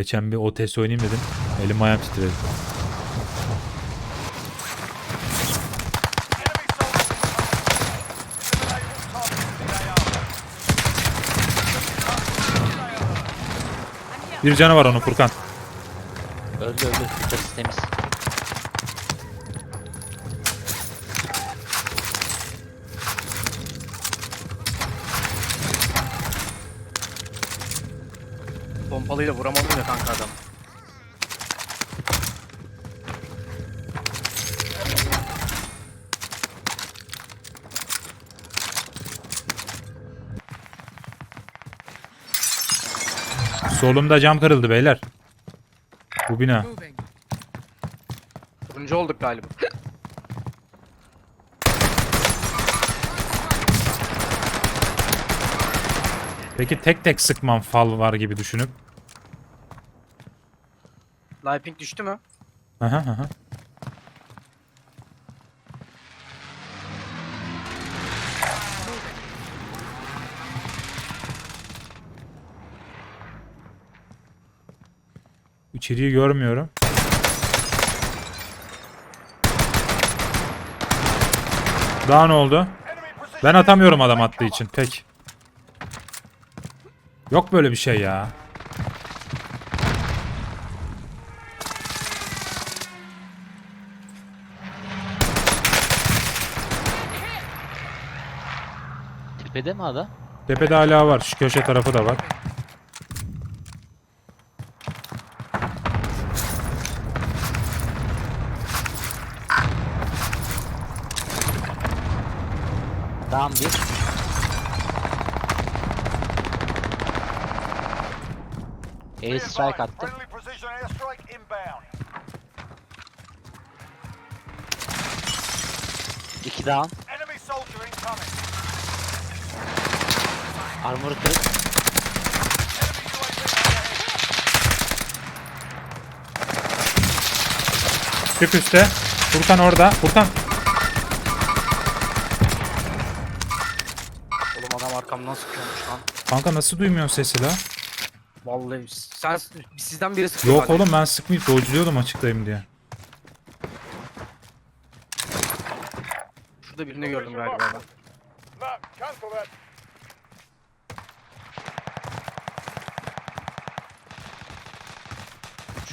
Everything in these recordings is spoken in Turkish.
Geçen bir OTS oynayayım dedim. Elim ayağım titredi. Bir canı var onun Furkan. Öldü öldü. Yukarısı temiz. Pompalıyla vuramadım ya kanka adam. Solumda cam kırıldı beyler. Bu bina. Turuncu olduk galiba. Peki tek tek sıkmam fal var gibi düşünüp. Liping düştü mü? Aha. İçeriği görmüyorum. Daha ne oldu? Ben atamıyorum adam attığı için. Tek. Yok böyle bir şey ya. Tepede mi ada? Tepede hala var. Şu köşe tarafı da var. Tamam bir. Air strike attı. İki down. Armor kırık. Tüp üstte. Furkan orada. Furkan. Oğlum adam arkamdan sıkıyormuş lan. Kanka nasıl duymuyorsun sesi la? Vallahi sen sizden biri sıkıyor. Yok hadi. oğlum ben sıkmayıp dodge'luyordum açıktayım diye. Şurada birini gördüm galiba ben.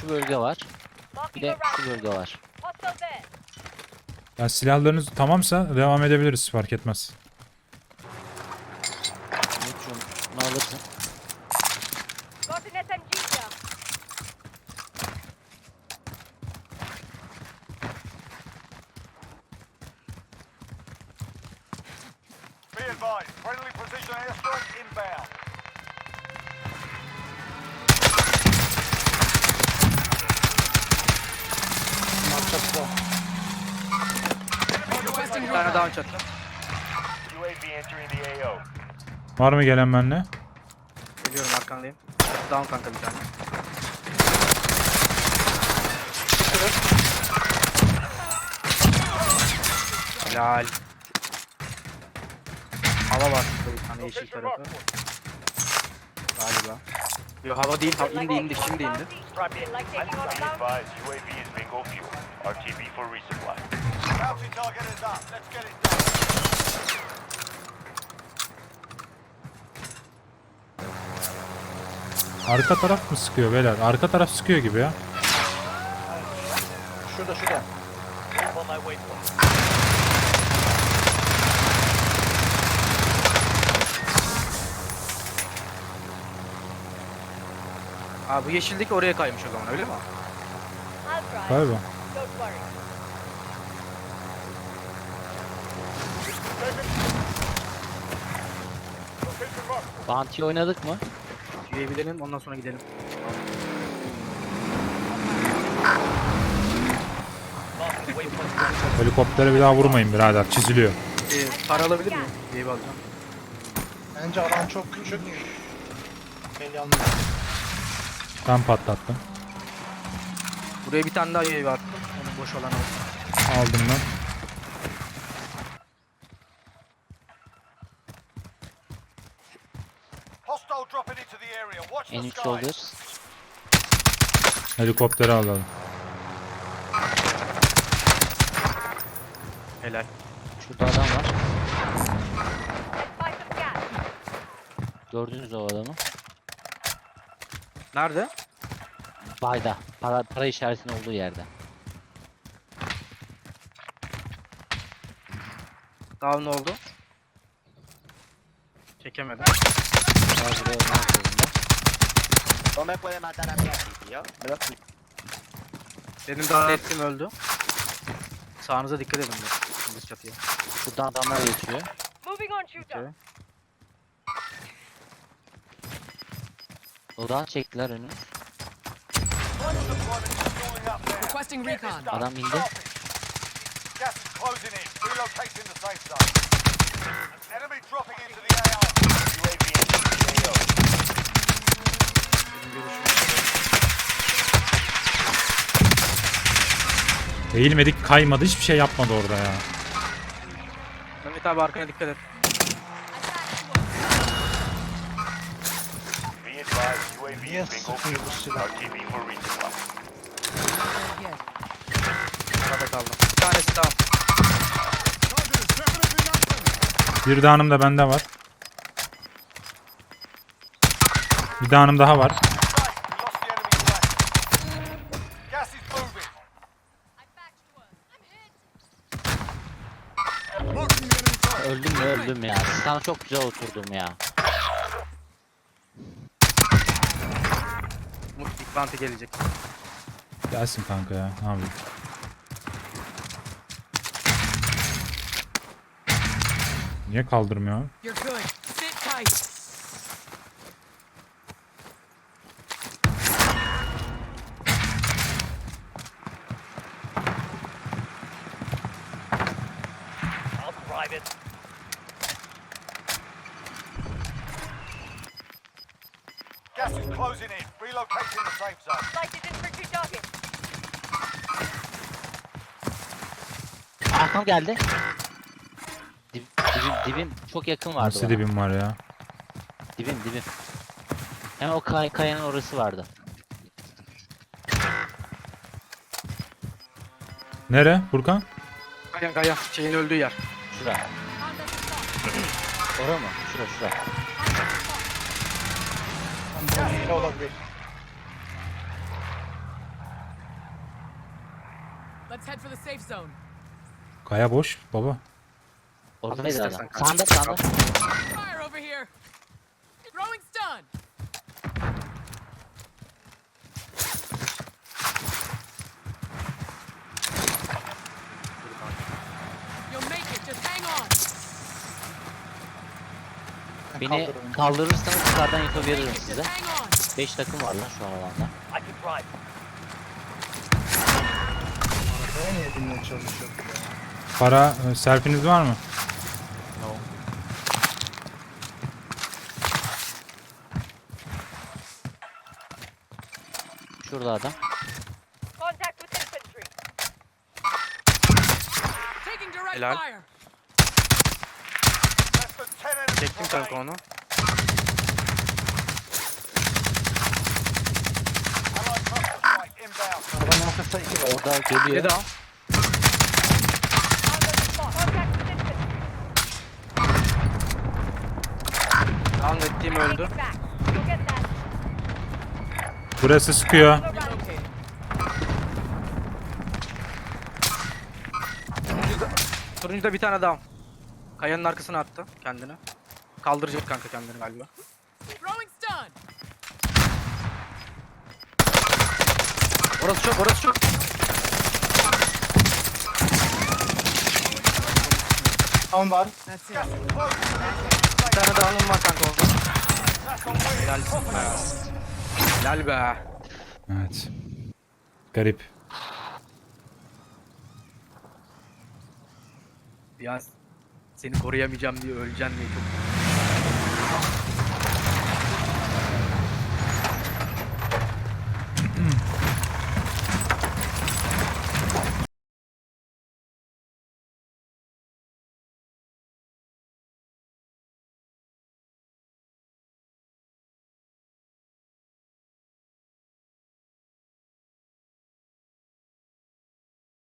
Şu bölge var. Bir de şu bölge var. Hostile there. Ya silahlarınız tamamsa devam edebiliriz fark etmez. Umut şunu, şunu alırsın. Be advised, friendly precision airstrike inbound. Bir tane daha çatı. Var mı gelen benimle? Geliyorum arkandayım. Down kanka bir tane. Helal. Hava var şurada bir tane yeşil tarafı. Yo hava değil, hava indi indi şimdi indi. Bounty. advised, UAV is bingo fuel. RTB for resupply. Bounty target is up. Let's get it done. Arka taraf mı sıkıyor beyler? Arka taraf sıkıyor gibi ya. Şurada şurada. On my waypoint. Aa bu yeşildeki oraya kaymış o zaman öyle mi? Galiba. Bounty oynadık mı? UAV'lerin ondan sonra gidelim. Helikoptere bir daha vurmayın birader. Çiziliyor. Ee, para alabilir miyim? UAV alacağım. Bence alan çok küçük. Belli almıyor. Ben patlattım. Buraya bir tane daha UAV attım. Onu boş olan aldım. Aldım ben. Hostile dropping into the area. Watch the En üst soldiers. Helikopteri alalım. Helal. Şurada adam var. Gördünüz o adamı. Nerede? Bayda. Para, para işaretinin olduğu yerde. Ne oldu? Çekemedim. Daha buraya olmak zorunda. No me puede matar a mí así, tío. Me lo explico. Benim daha nettim öldü. Sağınıza dikkat edin. Şimdi çatıya. Şuradan adamlar geçiyor. Moving on, shooter. Okey. Odan çektiler önü. Requesting recon. Adam indi. Gas is closing in. Relocating the safe zone. Enemy dropping into the AR. UAV entering the AO. Benim görüşüm. Eğilmedik kaymadı hiçbir şey yapmadı orada ya. Mehmet abi arkana dikkat et. Niye sıkıyor bu silah? Arada kaldım. Bir tanesi daha. Bir dağınım da bende var. Bir dağınım daha var. Öldüm mü öldüm ya. Sana çok güzel oturdum ya. Bantı gelecek. Gelsin kanka ya. Ne yapayım? Niye kaldırmıyor? You're good. Sit tight. Gas is closing in. Relocating the safe zone. Sighted infantry target. Arkam geldi. Dib, dibim, dibim çok yakın vardı Nasıl bana. dibim var ya? Dibim dibim. Hemen o kay kayanın orası vardı. Nere Furkan? Kaya kaya. Şeyin öldüğü yer. Şura. Ora mı? Şura şura. Ne olabilir? Let's head for the safe zone. Kaya boş baba. Oradaydı istersen adam. kanka. Sağında sağında. Fire over here. Throwing stun. You'll make it. Just hang on. Beni Kaldırın. kaldırırsanız yukarıdan info veririm size. Just hang on. 5 takım var lan şu an alanda. I can drive. Ben niye dinlemeye çalışıyorum ya? Para e, selfiniz var mı? Şurada adam. Contact with infantry. Taking direct Helal. fire. Çektim kanka onu. Arabanın arkasında iki var. Orada Bir geliyor. daha. With infantry. Down ettiğim öldü. Burası sıkıyor. Turuncuda bir tane daha. Kayanın arkasına attı kendini. Kaldıracak kanka kendini galiba. Orası çok, orası çok. Tam var. Bir tane daha alım var kanka orada. Helalsin be. Helal be. Evet. Garip. Ya seni koruyamayacağım diye öleceksin diye çok